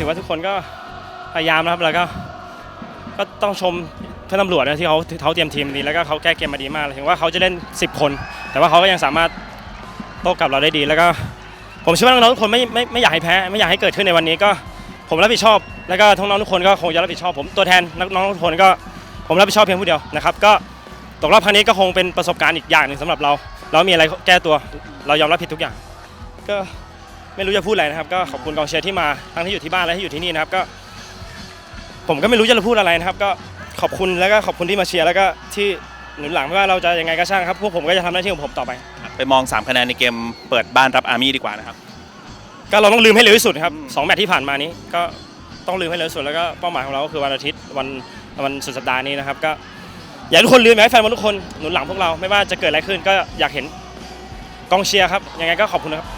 ถือว่าทุกคนก็พยายามนะครับแล้วก็ก็ต้องชมเพื่อนตำรวจนะที่เขาเขาเตรียมทีมดีแล้วก็เขาแก้เกมมาดีมากถึงว่าเขาจะเล่น 10 คน แต่ว่าเขาก็ยังสามารถโต้กลับเราได้ดีแล้วก็ ผมเชื่อว่าน้องๆทุกคนไม่ไม่ไม่อยากให้แพ้ไม่อยากให้เกิดขึ้นในวันนี้ก็ผมรับผิดชอบ แล้วก็ทั้งน้องทุกคนก็คงจะรับผิดชอบ ผมตัวแทนน้องทุกคนก็ผมรับผิดชอบเพียงผู้เดียวนะครับก็ตกรอบครั้งนี้ก็คงเป็นประสบการณ์อีกอย่างหนึ่งสำหรับเรา เรามีอะไรแก้ตัวเรายอมรับผิดทุกอย่าง ก็ ไม่รู้จะพูดอะไรนะครับ ก็ขอบคุณกองเชียร์ที่มาทั้งที่อยู่ที่บ้านและที่อยู่ที่นี่นะครับก็ ผมก็ไม่รู้จะพูดอะไรนะครับ ก็ขอบคุณแล้วก็ขอบคุณที่มาเชียร์แล้วก็ที่หนุนหลังไม่ว่าเราจะยังไงก็ช่างครับพวกผมก็จะทำหน้าที่ของผมต่อไป ไปมอง3คะแนนในเกมเปิดบ้านรับอาร์มี่ดีกว่านะครับ ก็เราต้องลืมให้เร็วที่สุดครับอืมสองแมตช์ที่ผ่านมานี้ก็ต้องลืมให้เร็วที่สุดแล้วก็เป้าหมายของเราก็คือวันอาทิตย์วันวันสุดสัปดาห์นี้นะครับก็อยากให้ทุกคนลืมอยากให้แฟนบอลทุกคนหนุนหลังพวกเราไม่ว่าจะเกิดอะไรขึ้นก็อยากเห็นกองเชียร์ครับยังไงก็ขอบคุณนะครับ